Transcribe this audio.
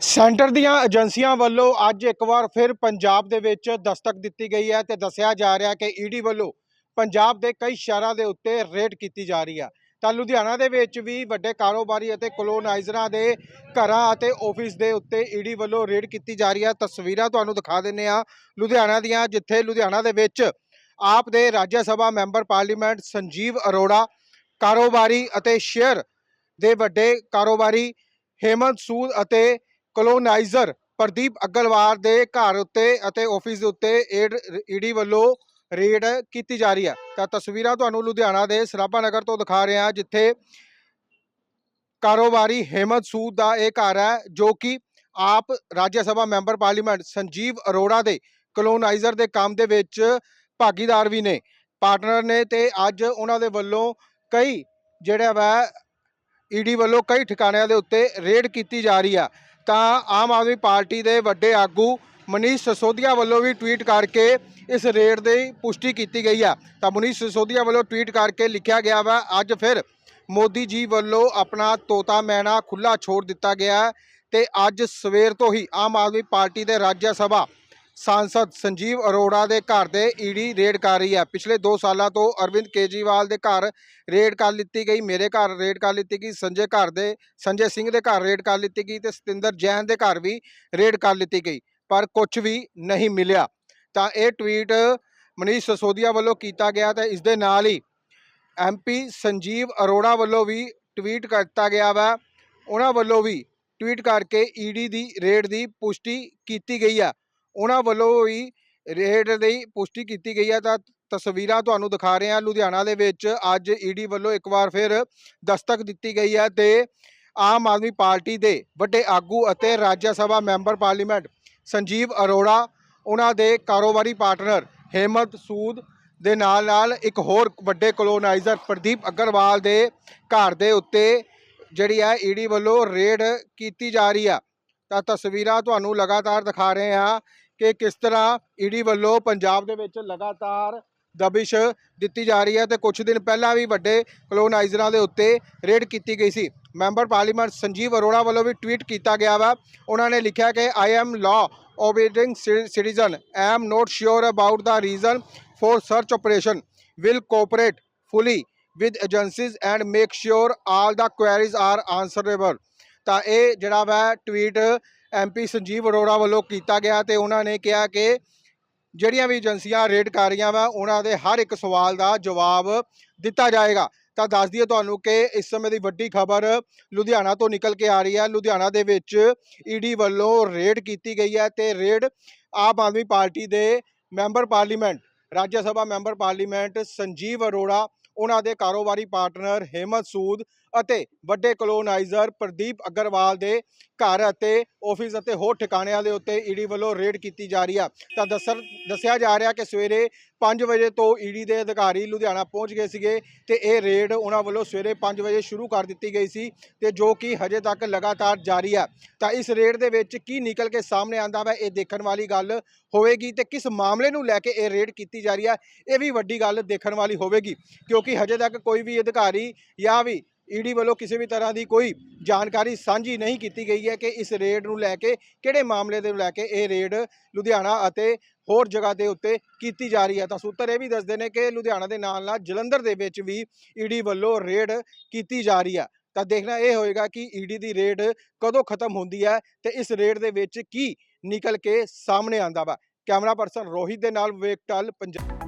Centre ਦੀਆਂ ਏਜੰਸੀਆਂ ਵੱਲੋਂ ਅੱਜ ਇੱਕ ਵਾਰ ਫਿਰ ਪੰਜਾਬ ਦੇ ਵਿੱਚ ਦਸਤਕ ਦਿੱਤੀ ਗਈ ਹੈ ਤੇ ਦੱਸਿਆ ਜਾ ਰਿਹਾ ਕਿ ਈਡੀ ਵੱਲੋਂ ਪੰਜਾਬ ਦੇ ਕਈ ਸ਼ਹਿਰਾਂ ਦੇ ਉੱਤੇ ਰੇਡ ਕੀਤੀ ਜਾ ਰਹੀ ਹੈ। ਤਾਂ ਲੁਧਿਆਣਾ ਦੇ ਵਿੱਚ ਵੀ ਵੱਡੇ ਕਾਰੋਬਾਰੀ ਅਤੇ ਕਲੋਨਾਈਜ਼ਰਾਂ ਦੇ ਘਰਾਂ ਅਤੇ ਆਫਿਸ ਦੇ ਉੱਤੇ ਈਡੀ ਵੱਲੋਂ ਰੇਡ ਕੀਤੀ ਜਾ ਰਹੀ ਹੈ। ਤਸਵੀਰਾਂ ਤੁਹਾਨੂੰ ਦਿਖਾ ਦਿੰਨੇ ਆ ਲੁਧਿਆਣਾ ਦੀਆਂ, ਜਿੱਥੇ ਲੁਧਿਆਣਾ ਦੇ ਵਿੱਚ ਆਪ ਦੇ ਰਾਜ ਸਭਾ ਮੈਂਬਰ ਪਾਰਲੀਮੈਂਟ ਸੰਜੀਵ ਅਰੋੜਾ, ਕਾਰੋਬਾਰੀ ਅਤੇ ਸ਼ੇਅਰ ਦੇ ਵੱਡੇ ਕਾਰੋਬਾਰੀ ਹੇਮੰਤ ਸੂਦ ਅਤੇ ਕਲੋਨਾਈਜ਼ਰ ਪ੍ਰਦੀਪ ਅਗਲਵਾਲ ਦੇ ਘਰ ਉੱਤੇ ਅਤੇ ਆਫਿਸ ਦੇ ਉੱਤੇ ਈਡੀ ਵੱਲੋਂ ਰੇਡ ਕੀਤੀ ਜਾ ਰਹੀ ਹੈ। ਤਾਂ ਤਸਵੀਰਾਂ ਤੁਹਾਨੂੰ ਲੁਧਿਆਣਾ ਦੇ ਸਰਾਭਾ ਨਗਰ ਤੋਂ ਦਿਖਾ ਰਹੇ ਹਾਂ, ਜਿੱਥੇ ਕਾਰੋਬਾਰੀ ਹੇਮਤ ਸੂਦ ਦਾ ਇਹ ਘਰ ਹੈ, ਜੋ ਕਿ ਆਪ ਰਾਜ ਸਭਾ ਮੈਂਬਰ ਪਾਰਲੀਮੈਂਟ ਸੰਜੀਵ ਅਰੋੜਾ ਦੇ ਕਲੋਨਾਈਜ਼ਰ ਦੇ ਕੰਮ ਦੇ ਵਿੱਚ ਭਾਗੀਦਾਰ ਵੀ ਨੇ। ਪਾਰਟਨਰ ਨੇ ਤੇ ਅੱਜ ਉਹਨਾਂ ਦੇ ਵੱਲੋਂ ਕਈ ਜਿਹੜਾ ਵਾ ਈਡੀ ਵੱਲੋਂ ਕਈ ਠਿਕਾਣਿਆਂ ਦੇ ਉੱਤੇ ਰੇਡ ਕੀਤੀ ਜਾ ਰਹੀ ਆ। ਤਾਂ ਆਮ ਆਦਮੀ ਪਾਰਟੀ ਦੇ ਵੱਡੇ ਆਗੂ ਮਨੀਸ਼ ਸਸੋਦੀਆ ਵੱਲੋਂ ਵੀ ਟਵੀਟ ਕਰਕੇ ਇਸ ਰੇਡ ਦੀ ਪੁਸ਼ਟੀ ਕੀਤੀ ਗਈ ਆ। ਤਾਂ ਮਨੀਸ਼ ਸਸੋਦੀਆ ਵੱਲੋਂ ਟਵੀਟ ਕਰਕੇ ਲਿਖਿਆ ਗਿਆ ਵਾ, ਅੱਜ ਫਿਰ ਮੋਦੀ ਜੀ ਵੱਲੋਂ ਆਪਣਾ ਤੋਤਾ ਮੈਣਾ ਖੁੱਲਾ ਛੋੜ ਦਿੱਤਾ ਗਿਆ ਹੈ ਤੇ ਅੱਜ ਸਵੇਰ ਤੋਂ ਹੀ ਆਮ ਆਦਮੀ ਪਾਰਟੀ ਦੇ ਰਾਜ ਸਭਾ ਸਾਂਸਦ ਸੰਜੀਵ ਅਰੋੜਾ ਦੇ ਘਰ ਦੇ ਈਡੀ ਰੇਡ ਕਰ ਰਹੀ ਹੈ ਪਿਛਲੇ 2 ਸਾਲਾਂ ਤੋਂ ਅਰਵਿੰਦ ਕੇਜਰੀਵਾਲ ਦੇ ਘਰ ਰੇਡ ਕਰ ਲਿੱਤੀ ਗਈ ਮੇਰੇ ਘਰ ਰੇਡ ਕਰ ਲਿੱਤੀ ਗਈ ਸੰਜੇ ਘਰ ਦੇ ਸੰਜੇ ਸਿੰਘ ਦੇ ਘਰ ਰੇਡ ਕਰ ਲਿੱਤੀ ਗਈ ਤੇ ਸਤਿੰਦਰ ਜੈਨ ਦੇ ਘਰ ਵੀ ਰੇਡ ਕਰ ਲਿੱਤੀ ਗਈ ਪਰ ਕੁਝ ਵੀ ਨਹੀਂ ਮਿਲਿਆ ਤਾਂ ਇਹ ਟਵੀਟ ਮਨੀਸ਼ ਸਸੋਦੀਆ ਵੱਲੋਂ ਕੀਤਾ ਗਿਆ ਤੇ ਇਸ ਦੇ ਨਾਲ ਹੀ ਐਮਪੀ ਸੰਜੀਵ ਅਰੋੜਾ ਵੱਲੋਂ ਵੀ ਟਵੀਟ ਕਰਤਾ ਗਿਆ ਵਾ ਉਹਨਾਂ ਵੱਲੋਂ ਵੀ ਟਵੀਟ ਕਰਕੇ ਈਡੀ ਦੀ ਰੇਡ ਦੀ ਪੁਸ਼ਟੀ ਕੀਤੀ ਗਈ ਆ ਉਹਨਾਂ ਵੱਲੋਂ ਵੀ ਰੇਡ ਦੀ ਪੁਸ਼ਟੀ ਕੀਤੀ ਗਈ ਹੈ। ਤਾਂ ਤਸਵੀਰਾਂ ਤੁਹਾਨੂੰ ਦਿਖਾ ਰਹੇ ਹਾਂ। ਲੁਧਿਆਣਾ ਦੇ ਵਿੱਚ ਅੱਜ ਈਡੀ ਵੱਲੋਂ ਇੱਕ ਵਾਰ ਫਿਰ ਦਸਤਕ ਦਿੱਤੀ ਗਈ ਹੈ ਤੇ ਆਮ ਆਦਮੀ ਪਾਰਟੀ ਦੇ ਵੱਡੇ ਆਗੂ ਅਤੇ ਰਾਜ ਸਭਾ ਮੈਂਬਰ ਪਾਰਲੀਮੈਂਟ ਸੰਜੀਵ ਅਰੋੜਾ, ਉਹਨਾਂ ਦੇ ਕਾਰੋਬਾਰੀ ਪਾਰਟਨਰ ਹੇਮੰਤ ਸੂਦ ਦੇ ਨਾਲ ਨਾਲ ਇੱਕ ਹੋਰ ਵੱਡੇ ਕੋਲੋਨਾਈਜ਼ਰ ਪ੍ਰਦੀਪ ਅਗਰਵਾਲ ਦੇ ਘਰ ਦੇ ਉੱਤੇ ਜਿਹੜੀ ਹੈ ਈਡੀ ਵੱਲੋਂ ਰੇਡ ਕੀਤੀ ਜਾ ਰਹੀ ਆ ਤਾਂ ਤਸਵੀਰਾਂ ਤੁਹਾਨੂੰ ਲਗਾਤਾਰ ਦਿਖਾ ਰਹੇ ਹਾਂ ਕਿ ਕਿਸ ਤਰ੍ਹਾਂ ਈਡੀ ਵੱਲੋਂ ਪੰਜਾਬ ਦੇ ਵਿੱਚ ਲਗਾਤਾਰ ਦਬਿਸ਼ ਦਿੱਤੀ ਜਾ ਰਹੀ ਹੈ ਤੇ ਕੁਝ ਦਿਨ ਪਹਿਲਾਂ ਵੀ ਵੱਡੇ ਕਲੋਨਾਈਜ਼ਰਾਂ ਦੇ ਉੱਤੇ ਰੇਡ ਕੀਤੀ ਗਈ ਸੀ ਮੈਂਬਰ ਪਾਰਲੀਮੈਂਟ ਸੰਜੀਵ ਅਰੋੜਾ ਵੱਲੋਂ ਵੀ ਟਵੀਟ ਕੀਤਾ ਗਿਆ ਵਾ ਉਹਨਾਂ ਨੇ ਲਿਖਿਆ ਕਿ I am law abiding citizen I am not sure about the reason for search operation will cooperate fully with agencies and make sure all the queries are answerable ਤਾਂ ਇਹ ਜਿਹੜਾ ਵਾ ਟਵੀਟ ਐਮਪੀ ਸੰਜੀਵ ਅਰੋੜਾ ਵੱਲੋਂ ਕੀਤਾ ਗਿਆ ਤੇ ਉਹਨਾਂ ਨੇ ਕਿਹਾ ਕਿ ਜਿਹੜੀਆਂ ਵੀ ਏਜੰਸੀਆਂ ਰੇਡ ਕਰ ਰਹੀਆਂ ਵਾ, ਉਹਨਾਂ ਦੇ ਹਰ ਇੱਕ ਸਵਾਲ ਦਾ ਜਵਾਬ ਦਿੱਤਾ ਜਾਏਗਾ। ਤਾਂ ਦੱਸ ਦਈਏ ਤੁਹਾਨੂੰ ਕਿ ਇਸ ਸਮੇਂ ਦੀ ਵੱਡੀ ਖਬਰ ਲੁਧਿਆਣਾ ਤੋਂ ਨਿਕਲ ਕੇ ਆ ਰਹੀ ਹੈ। ਲੁਧਿਆਣਾ ਦੇ ਵਿੱਚ ਈਡੀ ਵੱਲੋਂ ਰੇਡ ਕੀਤੀ ਗਈ ਹੈ ਤੇ ਰੇਡ ਆਮ ਆਦਮੀ ਪਾਰਟੀ ਦੇ member parliament, Rajya Sabha member parliament Sanjeev Arora, ਉਹਨਾਂ ਦੇ ਕਾਰੋਬਾਰੀ ਪਾਰਟਨਰ ਹੇਮਤ ਸੂਦ ਅਤੇ ਵੱਡੇ ਕਲੋਨਾਈਜ਼ਰ ਪ੍ਰਦੀਪ ਅਗਰਵਾਲ ਦੇ ਘਰ ਅਤੇ ਆਫਿਸ ਅਤੇ ਹੋਰ ਠਿਕਾਣਿਆਂ ਦੇ ਉੱਤੇ ਈਡੀ ਵੱਲੋਂ ਰੇਡ ਕੀਤੀ ਜਾ ਰਹੀ ਆ। ਤਾਂ ਦੱਸਰ ਦੱਸਿਆ ਜਾ ਰਿਹਾ ਕਿ ਸਵੇਰੇ 5 ਵਜੇ ਤੋਂ ਈਡੀ ਦੇ ਅਧਿਕਾਰੀ ਲੁਧਿਆਣਾ ਪਹੁੰਚ ਗਏ ਸੀਗੇ ਤੇ ਇਹ ਰੇਡ ਉਹਨਾਂ ਵੱਲੋਂ ਸਵੇਰੇ 5 ਵਜੇ ਸ਼ੁਰੂ ਕਰ ਦਿੱਤੀ ਗਈ ਸੀ ਤੇ ਜੋ ਕਿ ਹਜੇ ਤੱਕ ਲਗਾਤਾਰ ਜਾਰੀ ਆ। ਤਾਂ ਇਸ ਰੇਡ ਦੇ ਵਿੱਚ ਕੀ ਨਿਕਲ ਕੇ ਸਾਹਮਣੇ ਆਂਦਾ ਵਾ, ਇਹ ਦੇਖਣ ਵਾਲੀ ਗੱਲ ਹੋਵੇਗੀ ਤੇ ਕਿਸ ਮਾਮਲੇ ਨੂੰ ਲੈ ਕੇ ਇਹ ਰੇਡ ਕੀਤੀ ਜਾ ਰਹੀ ਆ, ਇਹ ਵੀ ਵੱਡੀ ਗੱਲ ਦੇਖਣ ਵਾਲੀ ਹੋਵੇਗੀ। ਕਿਉਂਕਿ ਹਜੇ ਤੱਕ ਕੋਈ ਵੀ ਅਧਿਕਾਰੀ ਜਾਂ ਵੀ ਈਡੀ ਵੱਲੋਂ ਕਿਸੇ ਵੀ ਤਰ੍ਹਾਂ ਦੀ ਕੋਈ ਜਾਣਕਾਰੀ ਸਾਂਝੀ ਨਹੀਂ ਕੀਤੀ ਗਈ ਹੈ ਕਿ ਇਸ ਰੇਡ ਨੂੰ ਲੈ ਕੇ, ਕਿਹੜੇ ਮਾਮਲੇ ਦੇ ਨੂੰ ਲੈ ਕੇ ਇਹ ਰੇਡ ਲੁਧਿਆਣਾ ਅਤੇ ਹੋਰ ਜਗ੍ਹਾ ਦੇ ਉੱਤੇ ਕੀਤੀ ਜਾ ਰਹੀ ਹੈ। ਤਾਂ ਸੂਤਰ ਇਹ ਵੀ ਦੱਸਦੇ ਨੇ ਕਿ ਲੁਧਿਆਣਾ ਦੇ ਨਾਲ ਨਾਲ ਜਲੰਧਰ ਦੇ ਵਿੱਚ ਵੀ ਈਡੀ ਵੱਲੋਂ ਰੇਡ ਕੀਤੀ ਜਾ ਰਹੀ ਹੈ। ਤਾਂ ਦੇਖਣਾ ਇਹ ਹੋਏਗਾ ਕਿ ਈਡੀ ਦੀ ਰੇਡ ਕਦੋਂ ਖਤਮ ਹੁੰਦੀ ਹੈ ਤੇ ਇਸ ਰੇਡ ਦੇ ਵਿੱਚ ਕੀ ਨਿਕਲ ਕੇ ਸਾਹਮਣੇ ਆਂਦਾ ਵਾ। ਕੈਮਰਾ ਪਰਸਨ ਰੋਹਿਤ ਦੇ ਨਾਲ ਵਿਵੇਕ ਟਲ ਪੰਜਾਬ